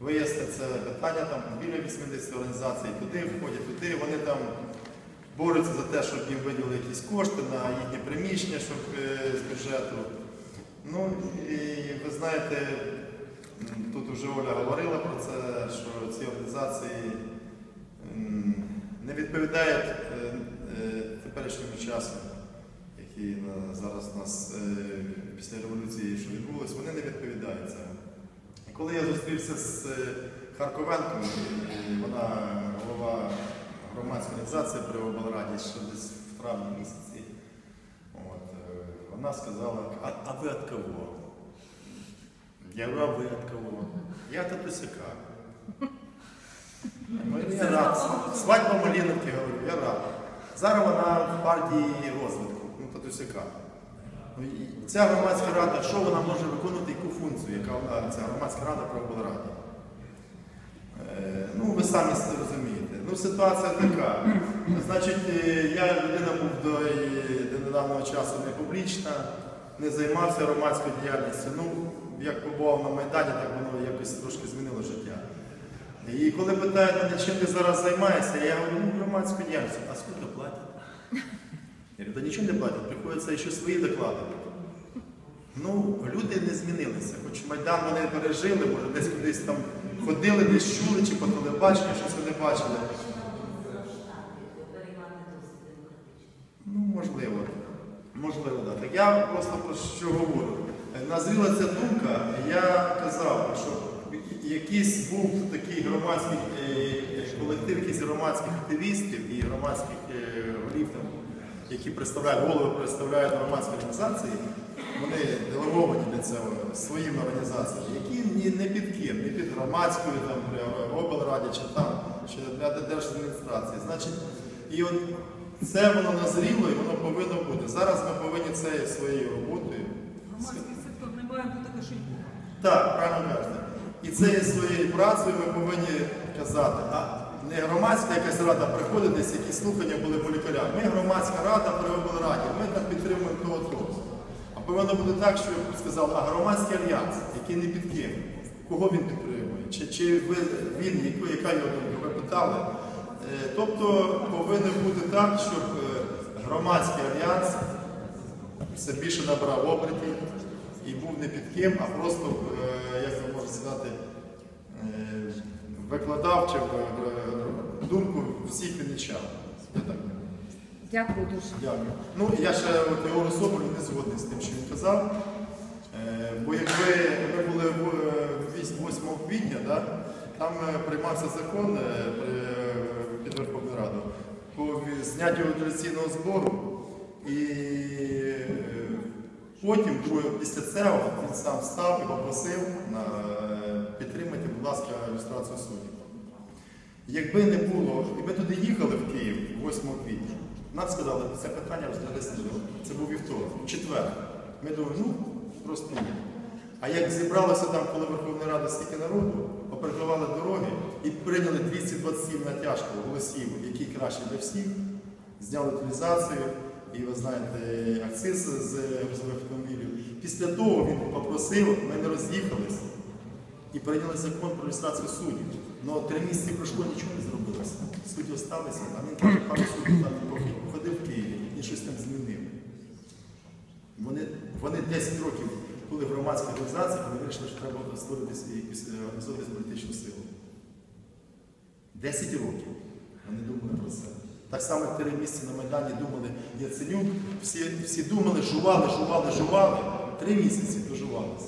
вияснити це питання, там біля 80 організацій туди входять, туди вони там борються за те, щоб їм виділили якісь кошти на їхнє приміщення, щоб е, з бюджету. Ну і ви знаєте, тут вже Оля говорила про це, що ці організації не відповідають е, е, теперішньому часу, який зараз у нас після революції, що відбулось, вони не відповідають цьому. Коли я зустрівся з е, Харковенком, вона голова громадської організації при облраді, ще десь в травні місяці, от, е, вона сказала, а, а ви від кого? Я говорю, а ви від кого? Я татусяка. Ну, Я рад. Свадьба Маліновки, говорю, я рад. Зараз вона в партії розвитку, ну татусяка. Ну, Ця громадська рада, що вона може виконувати, яку функцію, яка ця громадська рада при облраді? Е, Ну, ви самі розумієте. Ну, ситуація така. Значить, е, я людина був до, е, до недавнього часу не публічна, не займався громадською діяльністю. Ну, як побував на Майдані, так воно якось трошки змінило життя. І коли питають мене, чим ти зараз займаєшся, я говорю, ну, громадською діяльністю. А скільки платять? Я говорю, та нічого не платять, приходиться ще свої докладувати. Ну, люди не змінилися. Хоч Майдан вони пережили, може десь кудись там ходили, десь чули, чи по телебаченню, щось вони бачили. Ну, можливо. Можливо, так. Так я просто про що говорю. Назріла ця думка, я казав, що якийсь був такий громадський е, колектив, якийсь громадських активістів і громадських е, голів, які представляють голови, представляють громадські організації, вони делеговані для цього своїми організаціями, які ні, не під ким, не під громадською, там, при облраді чи там, чи для держадміністрації. Значить, і от це воно назріло і воно повинно бути. Зараз ми повинні це своєю роботою. Громадський сектор не має бути кошельку. Так, правильно кажете. І цією своєю працею ми повинні казати, а не громадська якась рада приходить, десь якісь слухання були в лікарях. Ми громадська рада при облраді, ми там підтримуємо того того. А повинно бути так, що сказали, а громадський альянс, який не під ким, кого він підтримує, чи, чи ви, він, яку- яка його думка, ви питали. Е, Тобто повинно бути так, щоб е, громадський альянс все більше набрав обертів і був не під ким, а просто, е, як ви можете сказати, викладав чи е, думку всіх. Я так. Дякую дуже. Дякую. Ну, я ще от Єгору Соболю не згодний з тим, що він казав. Е, Бо якби ми були в е, 8 квітня, да, там е, приймався закон під Верховну Раду по зняттю утилізаційного збору. І потім, після цього, він сам встав і попросив е, будь ласка, ілюстрацію суддів. Якби не було, і ми туди їхали в Київ 8 квітня, нам сказали, що це питання розглядалося, це був вівторок, четвер. Ми думали, ну, просто ні. А як зібралося там, коли Верховна Рада стільки народу, поприкривали дороги і прийняли 227 натяжку голосів, які краще для всіх, зняли утилізацію і, ви знаєте, акциз з грузових автомобілів. Після того він попросив, ми не роз'їхалися і прийняли закон про ілюстрацію суддів. Ну, три місяці пройшло, нічого не зробилося. Судді залишилися, а він каже, пару суддів там походив в Києві і щось там змінив. Вони, вони 10 років були в громадській організації, вони вирішили, що треба створити організовувати політичну силу. 10 років вони думали про це. Так само, три місяці на Майдані думали Яценюк, всі, всі думали, жували, жували, жували. Три місяці дожувалися.